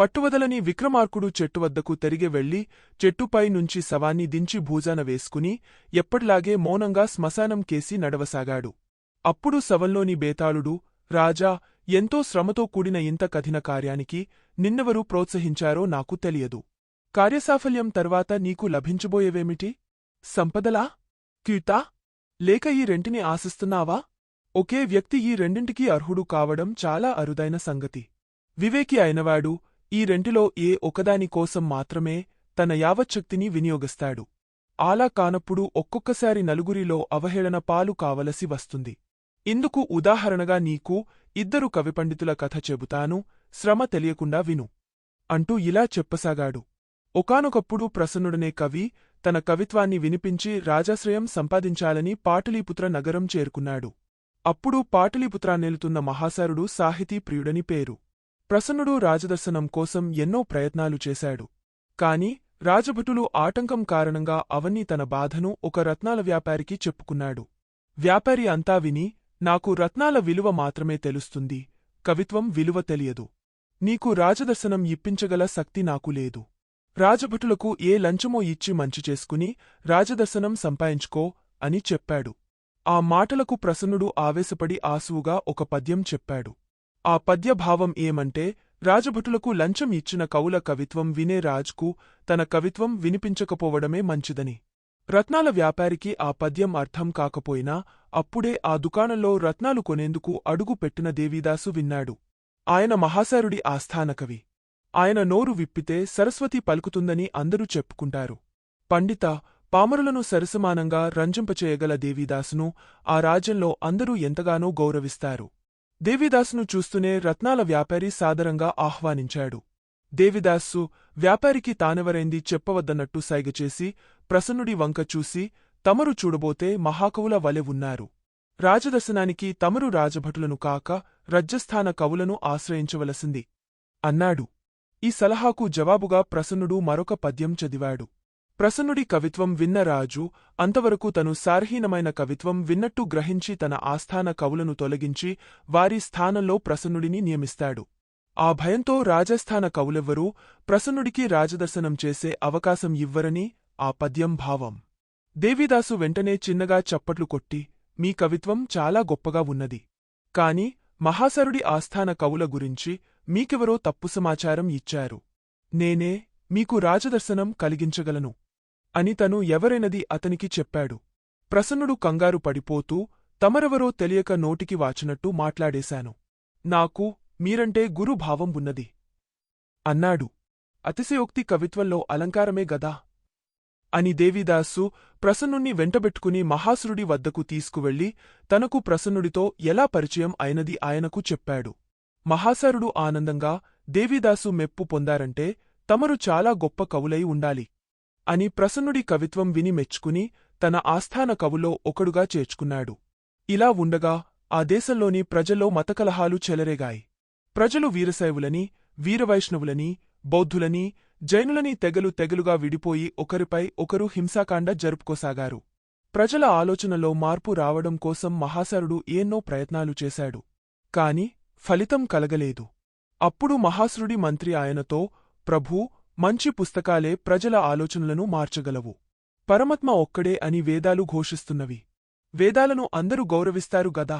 పట్టువదలని విక్రమార్కుడు చెట్టువద్దకు తిరిగి వెళ్ళి చెట్టుపై నుంచి శవాన్ని దించి భూజాన వేసుకుని ఎప్పటిలాగే మౌనంగా శ్మశానం కేసి నడవసాగాడు. అప్పుడు శవంలోని బేతాళుడు రాజా ఎంతో శ్రమతో కూడిన ఇంత కఠిన కార్యానికి నిన్నెవరు ప్రోత్సహించారో నాకు తెలియదు. కార్యసాఫల్యం తర్వాత నీకు లభించబోయేవేమిటి? సంపదలా? క్యూతా లేక ఈ రెంటిని ఆశిస్తున్నావా? ఒకే వ్యక్తి ఈ రెండింటికీ అర్హుడు కావడం చాలా అరుదైన సంగతి. వివేకి అయినవాడు ఈ రెంటిలో ఏ ఒకదానికోసం మాత్రమే తన యావచ్చక్తిని వినియోగిస్తాడు. అలా కానప్పుడు ఒక్కొక్కసారి నలుగురిలో అవహేళన పాలు కావలసి వస్తుంది. ఇందుకు ఉదాహరణగా నీకు ఇద్దరు కవిపండితుల కథ చెబుతాను శ్రమ తెలియకుండా విను. అంటూ ఇలా చెప్పసాగాడు. ఒకానొకప్పుడు ప్రసన్నుడనే కవి తన కవిత్వాన్ని వినిపించి రాజాశ్రయం సంపాదించాలని పాటలీపుత్ర నగరం చేరుకున్నాడు. అప్పుడు పాటలీపుత్రాన్నేలుతున్న మహాసారుడు సాహితీ ప్రియుడని పేరు. ప్రసన్నుడు రాజదర్శనం కోసం ఎన్నో ప్రయత్నాలు చేశాడు. కాని రాజభటులు ఆటంకం కారణంగా అవన్నీ తన బాధను ఒక రత్నాల వ్యాపారికి చెప్పుకున్నాడు. వ్యాపారి అంతా విని నాకు రత్నాల విలువ మాత్రమే తెలుస్తుంది కవిత్వం విలువ తెలియదు. నీకు రాజదర్శనం ఇప్పించగల శక్తి నాకు లేదు. రాజభటులకు ఏ లంచమో ఇచ్చి మంచి చేసుకుని రాజదర్శనం సంపాదించుకో అని చెప్పాడు. ఆ మాటలకు ప్రసన్నుడు ఆవేశపడి ఆసువుగా ఒక పద్యం చెప్పాడు. ఆ పద్యభావం ఏమంటే రాజభటులకు లంచం ఇచ్చిన కవుల కవిత్వం వినే రాజ్కు తన కవిత్వం వినిపించకపోవడమే మంచిదని. రత్నాల వ్యాపారికి ఆ పద్యం అర్థం కాకపోయినా అప్పుడే ఆ దుకాణంలో రత్నాలు కొనేందుకు అడుగు పెట్టిన దేవీదాసు విన్నాడు. ఆయన మహాసారుడి ఆస్థానకవి ఆయన నోరు విప్పితే సరస్వతి పలుకుతుందని అందరూ చెప్పుకుంటారు. పండిత పామరులను సరసమానంగా రంజింపచేయగల దేవీదాసును ఆ రాజ్యంలో అందరూ ఎంతగానో గౌరవిస్తారు. దేవిదాసును చూస్తూనే రత్నాల వ్యాపారి సాదరంగా ఆహ్వానించాడు. దేవిదాసు వ్యాపారికి తానెవరైంది చెప్పవద్దన్నట్టు సైగచేసి ప్రసన్నుడి వంక చూసి తమరు చూడబోతే మహాకవుల వలె ఉన్నారు. రాజదర్శనానికి తమరు రాజభటులను కాక రజ్యస్థాన కవులను ఆశ్రయించవలసింది. అన్నాడు. ఈ సలహాకు జవాబుగా ప్రసన్నుడు మరొక పద్యం చదివాడు. ప్రసన్నుడి కవిత్వం విన్న రాజు అంతవరకు తను సారహీనమైన కవిత్వం విన్నట్టు గ్రహించి తన ఆస్థాన కవులను తొలగించి వారి స్థానంలో ప్రసన్నుడిని నియమిస్తాడు. ఆ భయంతో రాజస్థాన కవులెవ్వరూ ప్రసన్నుడికి రాజదర్శనం చేసే అవకాశం ఇవ్వరని ఆ పద్యం భావం. దేవిదాసు వెంటనే చిన్నగా చప్పట్లు కొట్టి మీ కవిత్వం చాలా గొప్పగా ఉన్నది. కాని మహాసరుడి ఆస్థాన కవుల గురించి మీకెవరో తప్పు సమాచారం ఇచ్చారు. నేనే మీకు రాజదర్శనం కలిగించగలను. అని తను ఎవరైనది అతనికి చెప్పాడు. ప్రసన్నుడు కంగారు పడిపోతూ తమరెవరో తెలియక నోటికి వాచినట్టు మాట్లాడేశాను. నాకు మీరంటే గురుభావం ఉన్నది. అన్నాడు. అతిశయోక్తి కవిత్వంలో అలంకారమే గదా? అని దేవిదాసు ప్రసన్నుణ్ణి వెంటబెట్టుకుని మహాసురుడి వద్దకు తీసుకువెళ్ళి తనకు ప్రసన్నుడితో ఎలా పరిచయం అయినది ఆయనకు చెప్పాడు. మహాసరుడు ఆనందంగా దేవిదాసు మెప్పు పొందారంటే తమరు చాలా గొప్ప కవులై ఉండాలి. అని ప్రసన్నుడి కవిత్వం విని మెచ్చుకుని తన ఆస్థాన కవులో ఒకడుగా చేర్చుకున్నాడు. ఇలా ఉండగా ఆ దేశంలోని ప్రజల్లో మతకలహాలు చెలరేగాయి. ప్రజలు వీరశైవులని వీరవైష్ణవులని బౌద్ధులని జైనులని తెగలు తెగలుగా విడిపోయి ఒకరిపై ఒకరు హింసాకాండ జరుపుకోసాగారు. ప్రజల ఆలోచనలో మార్పు రావడం కోసం మహాసరుడు ఎన్నో ప్రయత్నాలు చేశాడు. కాని ఫలితం కలగలేదు. అప్పుడు మహాసురుడి మంత్రి ఆయనతో ప్రభూ మంచి పుస్తకాలే ప్రజల ఆలోచనలను మార్చగలవు. పరమాత్మ ఒక్కడే అని వేదాలు ఘోషిస్తున్నవి. వేదాలను అందరూ గౌరవిస్తారు గదా.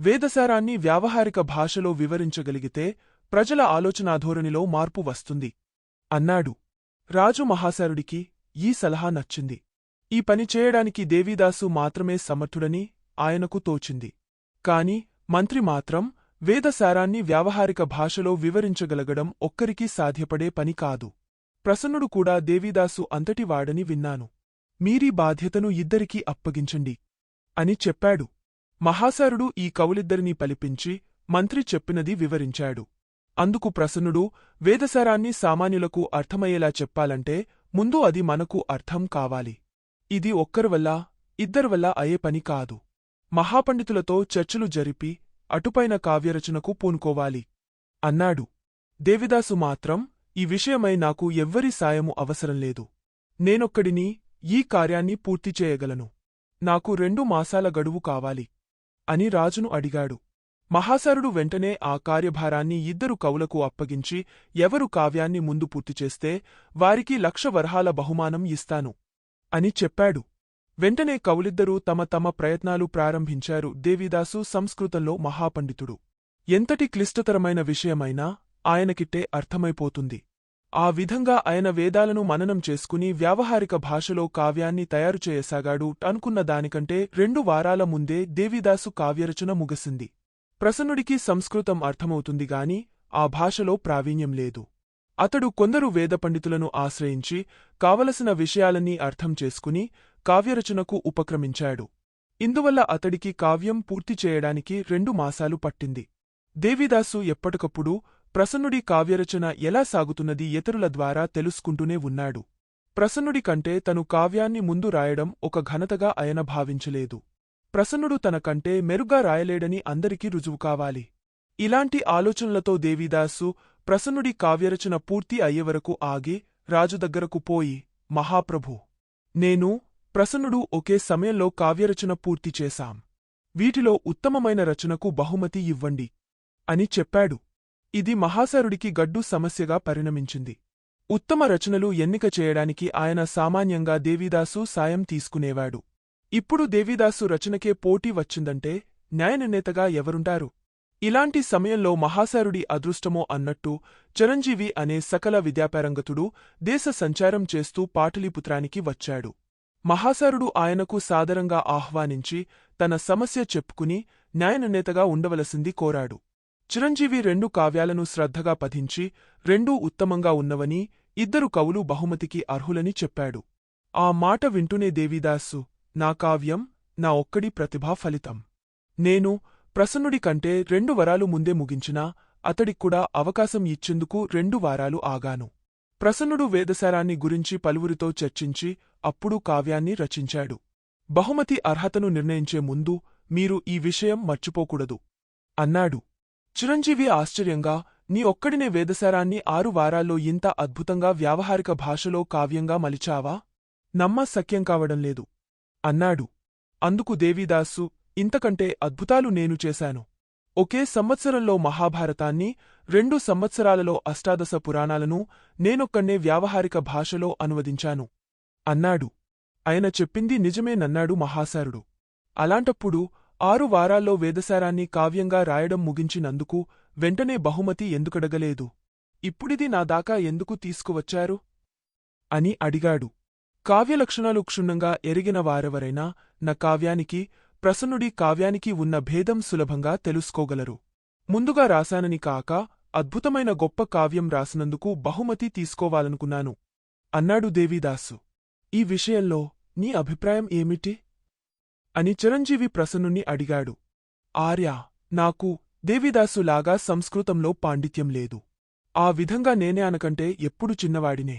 వేదసారాన్ని వ్యావహారిక భాషలో వివరించగలిగితే ప్రజల ఆలోచనాధోరణిలో మార్పు వస్తుంది. అన్నాడు. రాజు మహాసారుడికి ఈ సలహా నచ్చింది. ఈ పని చేయడానికి దేవీదాసు మాత్రమే సమర్థుడని ఆయనకు తోచింది. కాని మంత్రి మాత్రం వేదసారాన్ని వ్యావహారిక భాషలో వివరించగలగడం ఒక్కరికీ సాధ్యపడే పని కాదు. ప్రసన్నుడు కూడా దేవీదాసు అంతటివాడని విన్నాను. మీరీ బాధ్యతను ఇద్దరికీ అప్పగించండి. అని చెప్పాడు. మహాసారుడు ఈ కవులిద్దరినీ పలిపించి మంత్రి చెప్పినది వివరించాడు. అందుకు ప్రసన్నుడు వేదసారాన్ని సామాన్యులకు అర్థమయ్యేలా చెప్పాలంటే ముందు అది మనకు అర్థం కావాలి. ఇది ఒక్కరి వల్ల ఇద్దరి వల్ల అయ్యే పని కాదు. మహాపండితులతో చర్చలు జరిపి అటుపైన కావ్యరచనకు పూనుకోవాలి. అన్నాడు. దేవిదాసు మాత్రం ఈ విషయమై నాకు ఎవ్వరి సాయము అవసరం లేదు. నేనొక్కడిని ఈ కార్యాన్ని పూర్తి చేయగలను. నాకు రెండు మాసాల గడువు కావాలి. అని రాజును అడిగాడు. మహాసరుడు వెంటనే ఆ కార్యభారాన్ని ఇద్దరు కవులకు అప్పగించి ఎవరు కావ్యాన్ని ముందు పూర్తిచేస్తే వారికి లక్ష వరహాల బహుమానం ఇస్తాను అని చెప్పాడు. వెంటనే కవులిద్దరూ తమ తమ ప్రయత్నాలు ప్రారంభించారు దేవిదాసు సంస్కృతంలో మహాపండితుడు. ఎంతటి క్లిష్టతరమైన విషయమైనా ఆయనకిట్టే అర్థమైపోతుంది. ఆ విధంగా ఆయన వేదాలను మననం చేసుకుని వ్యావహారిక భాషలో కావ్యాన్ని తయారుచేయసాగాడు అనుకున్న దానికంటే రెండు వారాల ముందే దేవిదాసు కావ్యరచన ముగిసింది. ప్రసన్నుడికి సంస్కృతం అర్థమవుతుంది గాని ఆ భాషలో ప్రావీణ్యం లేదు. అతడు కొందరు వేద పండితులను ఆశ్రయించి కావలసిన విషయాలన్నీ అర్థం చేసుకుని కావ్యరచనకు ఉపక్రమించాడు. ఇందువల్ల అతడికి కావ్యం పూర్తి చేయడానికి రెండు మాసాలు పట్టింది. దేవిదాసు ఎప్పటికప్పుడు ప్రసన్నుడి కావ్యరచన ఎలా సాగుతున్నది ఇతరుల ద్వారా తెలుసుకుంటూనే ఉన్నాడు. ప్రసన్నుడి కంటే తను కావ్యాన్ని ముందు రాయడం ఒక ఘనతగా ఆయన భావించలేదు. ప్రసన్నుడు తన కంటే మెరుగ్గా రాయలేడని అందరికీ రుజువు కావాలి. ఇలాంటి ఆలోచనలతో దేవిదాసు ప్రసన్నుడి కావ్యరచన పూర్తి అయ్యేవరకు ఆగి రాజు దగ్గరకు పోయి మహాప్రభు నేను ప్రసన్నుడు ఒకే సమయంలో కావ్యరచన పూర్తి చేశాం. వీటిలో ఉత్తమమైన రచనకు బహుమతి ఇవ్వండి అని చెప్పాడు. ఇది మహాసరుడికి గడ్డు సమస్యగా పరిణమించింది. ఉత్తమ రచనలు ఎన్నిక చేయడానికి ఆయన సామాన్యంగా దేవిదాసు సాయం తీసుకునేవాడు. ఇప్పుడు దేవిదాసు రచనకే పోటీ వచ్చిందంటే న్యాయనిర్ణేతగా ఎవరుంటారు? ఇలాంటి సమయంలో మహాసారుడి అదృష్టమో అన్నట్టు చిరంజీవి అనే సకల విద్యాపారంగతుడు దేశ సంచారం చేస్తూ పాటలీపుత్రానికి వచ్చాడు. మహాసారుడు ఆయనకు సాదరంగా ఆహ్వానించి తన సమస్య చెప్పుకుని న్యాయనిర్ణేతగా ఉండవలసింది కోరాడు. చిరంజీవి రెండు కావ్యాలను శ్రద్ధగా పఠించి రెండూ ఉత్తమంగా ఉన్నవని ఇద్దరు కవులు బహుమతికి అర్హులని చెప్పాడు. ఆ మాట వింటూనే దేవిదాసు నా కావ్యం నా ఒక్కడి ప్రతిభా ఫలితం. నేను ప్రసన్నుడి కంటే రెండు వరాలు ముందే ముగించినా అతడిక్కూడా అవకాశం ఇచ్చేందుకు రెండు వారాలు ఆగాను. ప్రసన్నుడు వేదసారాన్ని గురించి పలువురితో చర్చించి అప్పుడు కావ్యాన్ని రచించాడు. బహుమతి అర్హతను నిర్ణయించే ముందు మీరు ఈ విషయం మర్చిపోకూడదు అన్నాడు. చిరంజీవి ఆశ్చర్యంగా నీ ఒక్కడినే వేదసారాన్ని ఆరు వారాల్లో ఇంత అద్భుతంగా వ్యావహారిక భాషలో కావ్యంగా మలిచావా? నమ్మ సఖ్యం కావడం లేదు. అన్నాడు. అందుకు దేవీదాసు ఇంతకంటే అద్భుతాలు నేను చేశాను. ఒకే సంవత్సరంలో మహాభారతాన్ని రెండు సంవత్సరాలలో అష్టాదశ పురాణాలను నేనొక్కనే వ్యావహారిక భాషలో అనువదించాను. అన్నాడు. ఆయన చెప్పింది నిజమేనన్నాడు మహాసారుడు. అలాంటప్పుడు ఆరు వారాల్లో వేదసారాన్ని కావ్యంగా రాయడం ముగించినందుకు వెంటనే బహుమతి ఎందుకడగలేదు. ఇప్పుడిది నా దాకా ఎందుకు తీసుకువచ్చారు? అని అడిగాడు. కావ్యలక్షణాలు క్షుణ్ణంగా ఎరిగిన వారెవరైనా నా కావ్యానికి ప్రసన్నుడి కావ్యానికి ఉన్న భేదం సులభంగా తెలుసుకోగలరు. ముందుగా రాశానని కాక అద్భుతమైన గొప్ప కావ్యం రాసినందుకు బహుమతి తీసుకోవాలనుకున్నాను. అన్నాడు దేవీదాసు. ఈ విషయంలో నీ అభిప్రాయం ఏమిటి? అని చిరంజీవి ప్రసన్నుణ్ణి అడిగాడు. ఆర్యా నాకు దేవిదాసులాగా సంస్కృతంలో పాండిత్యం లేదు. ఆ విధంగా నేనే అనకంటే ఎప్పుడు చిన్నవాడినే.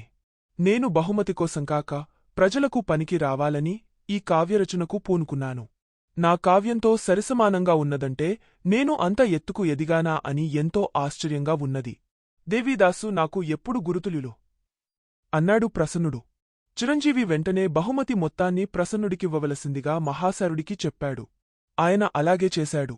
నేను బహుమతి కోసం కాక ప్రజలకు పనికి రావాలని ఈ కావ్యరచనకు పూనుకున్నాను. నా కావ్యంతో సరిసమానంగా ఉన్నదంటే నేను అంత ఎత్తుకు ఎదిగానా అని ఎంతో ఆశ్చర్యంగా ఉన్నది. దేవిదాసు నాకు ఎప్పుడు గురుతులులో? అన్నాడు ప్రసన్నుడు. చిరంజీవి వెంటనే బహుమతి మొత్తాన్ని ప్రసన్నుడికివ్వవలసిందిగా మహాసరుడికి చెప్పాడు. ఆయన అలాగే చేశాడు.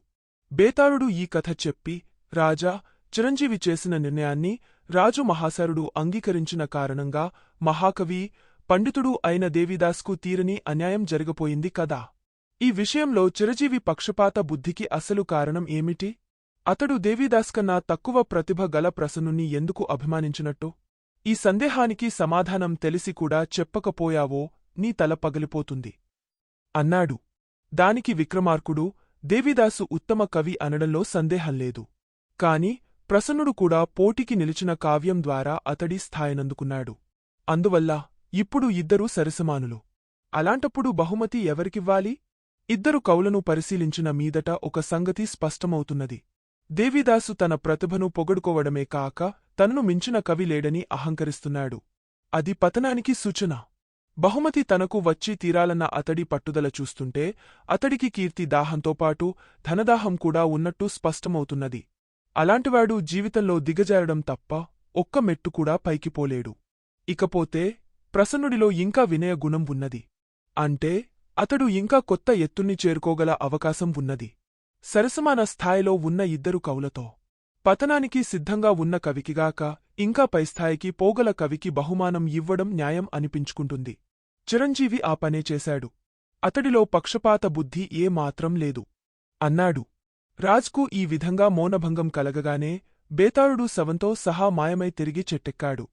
బేతాళుడు ఈ కథ చెప్పి రాజా చిరంజీవి చేసిన నిర్ణయాన్ని రాజు మహాసరుడు అంగీకరించిన కారణంగా మహాకవి పండితుడు అయిన దేవిదాస్కు తీరని అన్యాయం జరగపోయింది కదా. ఈ విషయంలో చిరంజీవి పక్షపాత బుద్ధికి అసలు కారణం ఏమిటి? అతడు దేవిదాస్ కన్నా తక్కువ ప్రతిభ గల ప్రసన్నుని ఎందుకు అభిమానించినట్టు? ఈ సందేహానికి సమాధానం తెలిసి కూడా చెప్పకపోయావో నీ తల పగిలిపోతుంది. అన్నాడు. దానికి విక్రమార్కుడు దేవిదాసు ఉత్తమ కవి అనడంలో సందేహం లేదు. కాని ప్రసన్నుడు కూడా పోటీకి నిలిచిన కావ్యం ద్వారా అతడి స్థాయినందుకున్నాడు. అందువల్ల ఇప్పుడు ఇద్దరూ సరసమానులు. అలాంటప్పుడు బహుమతి ఎవరికివ్వాలి? ఇద్దరు కవులను పరిశీలించిన మీదట ఒక సంగతి స్పష్టమవుతున్నది. దేవిదాసు తన ప్రతిభను పొగడుకోవడమే కాక తనను మించిన కవి లేడని అహంకరిస్తున్నాడు. అది పతనానికి సూచన. బహుమతి తనకు వచ్చి తీరాలన్న అతడి పట్టుదల చూస్తుంటే అతడికి కీర్తి దాహంతోపాటు ధనదాహం కూడా ఉన్నట్టు స్పష్టమవుతున్నది. అలాంటివాడు జీవితంలో దిగజారడం తప్ప ఒక్క మెట్టు కూడా పైకిపోలేడు ఇకపోతే ప్రసన్నుడిలో ఇంకా వినయ గుణం ఉన్నది. అంటే అతడు ఇంకా కొత్త ఎత్తుని చేరుకోగల అవకాశం ఉన్నది. సరసమాన స్థాయిలో ఉన్న ఇద్దరు కవులతో పతనానికి సిద్ధంగా ఉన్న కవికిగాక ఇంకా పైస్థాయికి పోగల కవికి బహుమానం ఇవ్వడం న్యాయం అనిపించుకుంటుంది. చిరంజీవి ఆ పనే చేశాడు. అతడిలో పక్షపాత బుద్ధి ఏ మాత్రం లేదు. అన్నాడు. రాజ్కు ఈ విధంగా మౌనభంగం కలగగానే బేతాళుడు శవంతో సహా మాయమై తిరిగి చెట్టెక్కాడు.